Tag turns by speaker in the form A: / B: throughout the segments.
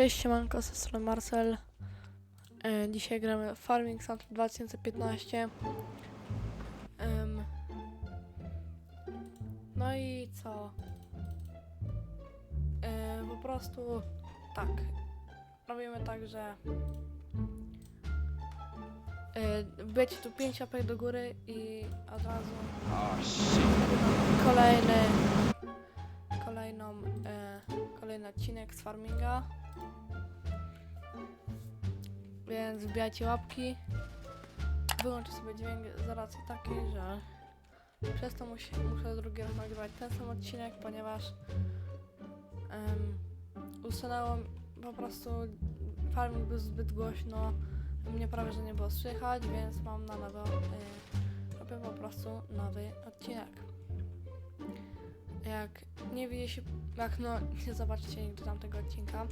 A: Cześć, siemanko, z strony Marcel. E, dzisiaj gramy w Farming Sim 2015. Em, no i co? E, po prostu tak. Robimy tak, że e, tu 5 łapek do góry i od razu
B: Oh
A: kolejny kolejną e, kolejny odcinek z farminga więc wbijajcie łapki. Wyłączę sobie dźwięk z racji takiej, że przez to muszę drugi raz nagrywać ten sam odcinek, ponieważ em, usunęło po prostu farming był zbyt głośno mnie prawie, że nie było słychać, więc mam na nowo y, robię po prostu nowy odcinek. Jak nie widzieliście, jak no nie zobaczycie nigdy tamtego odcinka,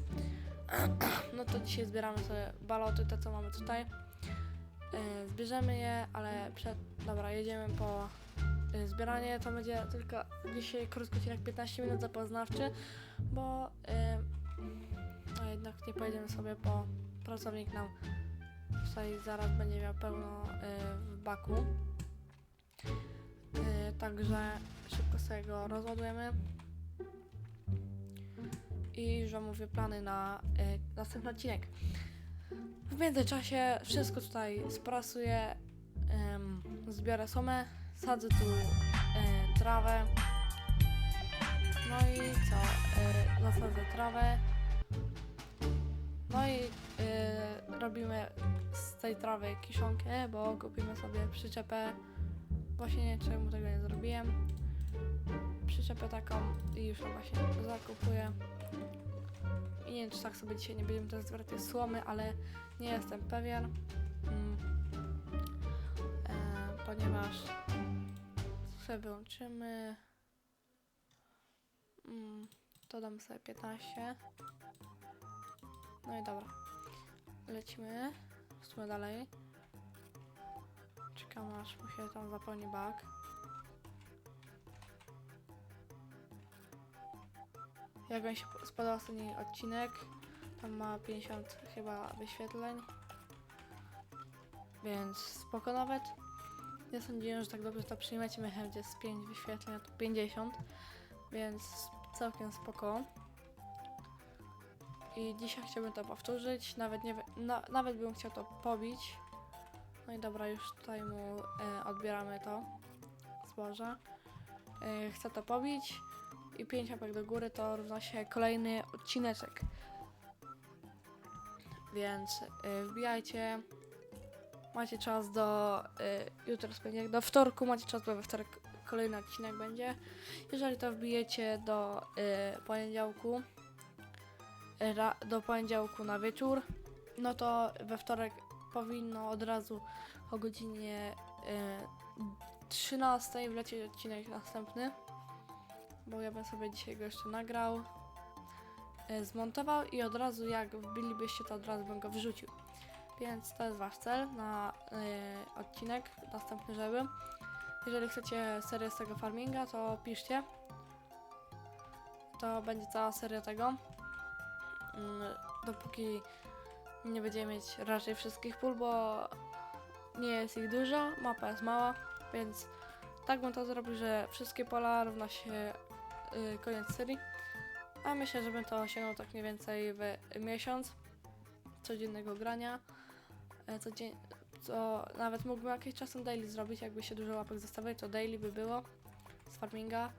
A: no to dzisiaj zbieramy sobie baloty, te co mamy tutaj. Yy, zbierzemy je, ale przed, dobra, jedziemy po yy, zbieranie, to będzie tylko dzisiaj krótki odcinek 15 minut zapoznawczy, bo a jednak nie pojedziemy sobie, bo pracownik nam tutaj zaraz będzie miał pełno w baku. Także szybko sobie go rozładujemy. I wam mówię plany na y, następny odcinek. W międzyczasie wszystko tutaj sprasuję, ym, zbiorę somę, sadzę tu y, trawę. No i co? Y, zasadzę trawę. No i y, robimy z tej trawy kiszonkę, bo kupimy sobie przyczepę. Właśnie nie czemu tego nie zrobiłem przyczepę taką i już ją właśnie zakupuję. I nie wiem, czy tak sobie dzisiaj nie będziemy teraz zbierać słomy, ale nie jestem pewien. Mm. E, ponieważ sobie wyłączymy. Mm, to dam sobie 15. No i dobra. Lecimy. W sumie dalej. Czekam aż mu się tam zapełni bak. Jak wam się po- spodobał ostatni odcinek, tam ma 50 chyba wyświetleń, więc spoko nawet. Nie sądziłem, że tak dobrze to przyjmiecie, miałem gdzie z 5 wyświetleń, tu 50, więc całkiem spoko. I dzisiaj chciałbym to powtórzyć, nawet nie, na, nawet bym chciał to pobić. No i dobra, już tutaj mu e, odbieramy to zboże. E, chcę to pobić i 5 łapek do góry to równa się kolejny odcineczek. Więc y, wbijajcie. Macie czas do y, jutro do wtorku macie czas, bo we wtorek kolejny odcinek będzie. Jeżeli to wbijecie do y, poniedziałku, ra, do poniedziałku na wieczór, no to we wtorek powinno od razu o godzinie y, 13 wlecieć odcinek następny bo ja bym sobie dzisiaj go jeszcze nagrał, e, zmontował i od razu jak wbilibyście to od razu bym go wrzucił. Więc to jest wasz cel na e, odcinek następny, żeby. Jeżeli chcecie serię z tego farminga, to piszcie. To będzie cała seria tego. Mm, Dopóki nie będziemy mieć raczej wszystkich pól, bo nie jest ich dużo, mapa jest mała, więc tak bym to zrobił, że wszystkie pola równa się y, koniec serii. A myślę, że bym to osiągnął tak mniej więcej w miesiąc codziennego grania. E, Codzień, co nawet mógłbym jakieś czasem daily zrobić, jakby się dużo łapek zostawiać, to daily by było z farminga.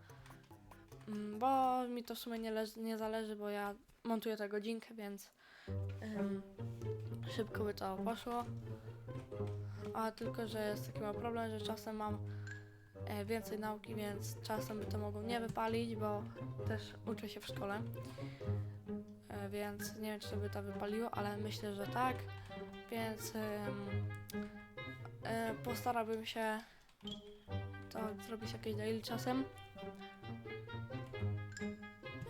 A: Mm, Bo mi to w sumie nie, nie zależy, bo ja montuję tę godzinkę, więc szybko by to poszło. A tylko, że jest taki mały problem, że czasem mam więcej nauki, więc czasem by to mogło nie wypalić, bo też uczę się w szkole. E, więc nie wiem, czy by to wypaliło, ale myślę, że tak. Więc e, postarałbym się to zrobić jakieś daily czasem.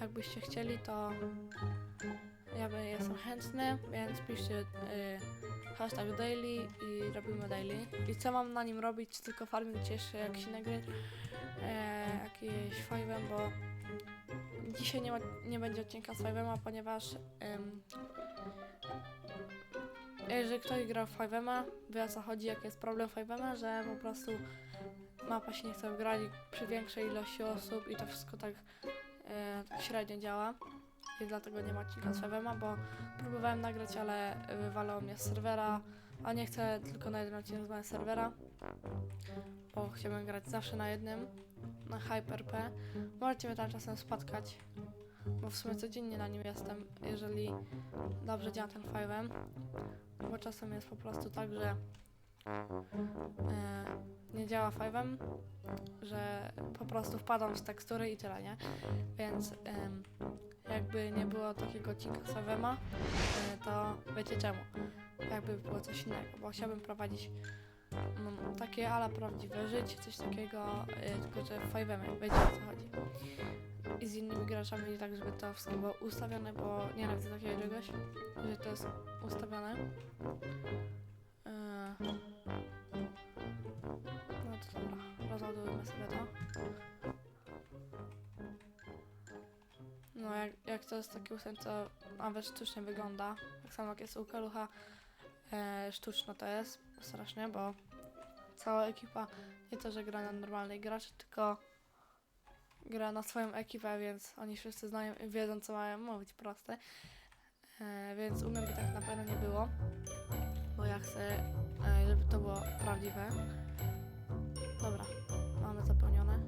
A: Jakbyście chcieli, to ja jestem chętny, więc piszcie y, hashtag daily i robimy daily. I co mam na nim robić, tylko farming, czy jeszcze jakieś inne gry, jakieś fajne, bo dzisiaj nie, ma, nie będzie odcinka z Five'ema, ponieważ jeżeli ktoś gra w Five'ema, wie o co chodzi, jaki jest problem w Five'ema, że po prostu mapa się nie chce wgrać przy większej ilości osób i to wszystko tak, tak średnio działa. I dlatego nie ma odcinka z Five'ema, bo próbowałem nagrać, ale wywalało mnie z serwera, a nie chcę tylko na jeden odcinek z serwera, bo chciałbym grać zawsze na jednym, na Hyper-P. Możecie mnie tam czasem spotkać, bo w sumie codziennie na nim jestem, jeżeli dobrze działa ten Five'em, bo czasem jest po prostu tak, że nie działa Five'em, że po prostu wpadam z tekstury i tyle, nie? Więc jakby nie było takiego odcinka z e, to wiecie czemu. Jakby było coś innego, bo chciałbym prowadzić mm, takie ala prawdziwe życie, coś takiego, e, tylko że w Five'emie, wiecie o co chodzi. I z innymi graczami tak, żeby to wszystko było ustawione, bo nienawidzę takiego czegoś, że to jest ustawione. E, no to dobra, rozładujemy sobie to. No jak, jak to jest taki ustęp, to nawet sztucznie wygląda. Tak samo jak jest u Kalucha, e, sztuczno to jest strasznie, bo cała ekipa nie to, że gra na normalnej graczy, tylko gra na swoją ekipę, więc oni wszyscy znają i wiedzą, co mają mówić, proste. E, więc u mnie by tak na pewno nie było, bo ja chcę, e, żeby to było prawdziwe. Dobra, mamy zapełnione.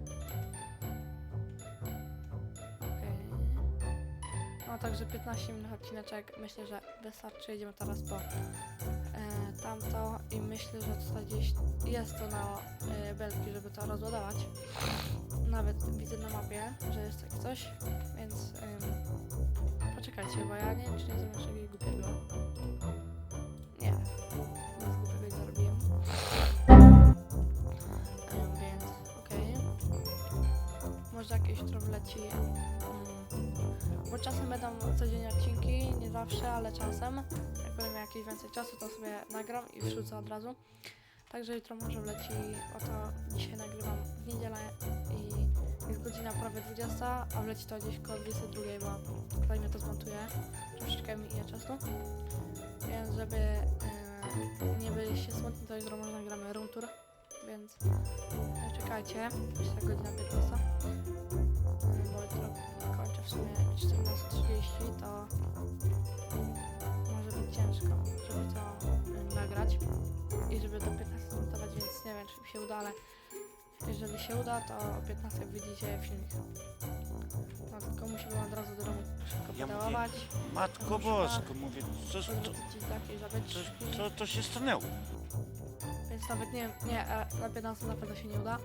A: No także 15 minut odcineczek, myślę, że wystarczy. Jedziemy teraz po e, tamto i myślę, że tutaj gdzieś jest to na e, belki, żeby to rozładować. Nawet widzę na mapie, że jest coś, więc ym, poczekajcie, bo ja nie wiem, czy nie zrobię czegoś głupiego. Jakieś trochę leci. ym, bo czasem będą codziennie odcinki, nie zawsze, ale czasem. Jak będę miał jakieś więcej czasu, to sobie nagram i wrzucę od razu. Także jutro może wleci, oto dzisiaj nagrywam w niedzielę i jest godzina prawie 20, a wleci to gdzieś koło 22, bo zanim to zmontuję, troszeczkę mi czasu. Więc żeby yy, nie byliście smutni, to jutro może nagramy room tour, więc yy, czekajcie, jest godzina 15. uda, ale jeżeli się uda, to o 15 widzicie filmik. No tylko musimy od razu do domu szybko
B: Ja mówię, Matko Bosko, mówię, co, co,
A: takiej
B: co,
A: zabeczki,
B: co to się stanęło?
A: więc nawet nie, nie, e, na 15 na pewno się nie uda.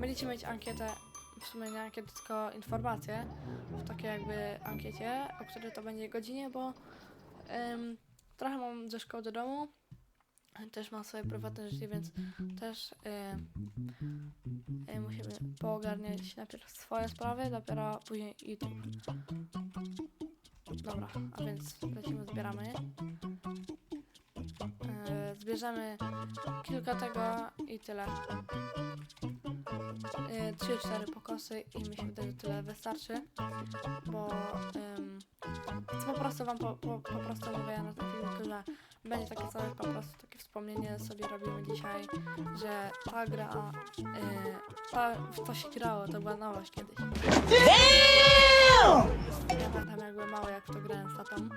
A: Będziecie mieć ankietę, w sumie nie ankietę, tylko informacje w takiej jakby ankiecie, o której to będzie godzinie, bo em, trochę mam ze szkoły do domu, też mam swoje prywatne życie, więc też em, em, musimy poogarniać najpierw swoje sprawy, dopiero później YouTube. Dobra, a więc lecimy, zbieramy. E, zbierzemy kilka tego i tyle. E, Trzy, cztery pokosy i mi się że tyle wystarczy, bo po prostu wam po, po, po prostu mówię na tym filmiku, że będzie takie całe po prostu takie wspomnienie sobie robimy dzisiaj, że ta gra, e, ta, w to się grało, to była nowość kiedyś. Ja pamiętam jak byłem mały, jak w to grałem z tatą.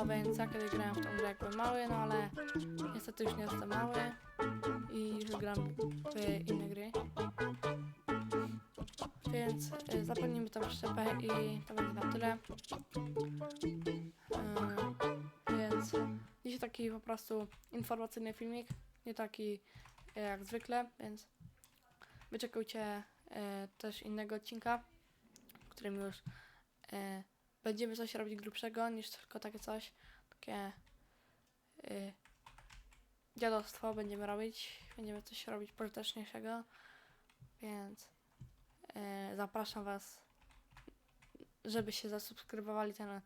A: No więc ja kiedyś grałem w tą grę jak byłem mały, no ale niestety już nie jestem mały i już gram w inne gry. Więc y, zapełnimy tą szczepę i to będzie na tyle. Y, więc dzisiaj taki po prostu informacyjny filmik, nie taki jak zwykle, więc wyczekujcie y, też innego odcinka, w którym już y, będziemy coś robić grubszego niż tylko takie coś, takie y, dziadostwo będziemy robić, będziemy coś robić pożyteczniejszego, więc y, zapraszam Was, żebyście zasubskrybowali ten y,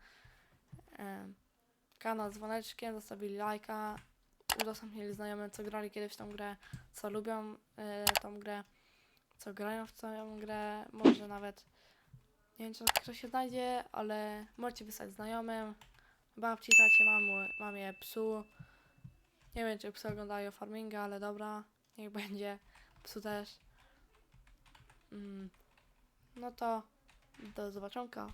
A: kanał dzwoneczkiem, zostawili lajka, udostępnili znajomym, co grali kiedyś tą grę, co lubią y, tą grę, co grają w tą grę, może nawet nie wiem, czy kto się znajdzie, ale możecie wysłać znajomym, babci, tacie, mamu, mamie, psu. Nie wiem, czy psy oglądają farminga, ale dobra, niech będzie. Psu też. Mm. No to do zobaczonka.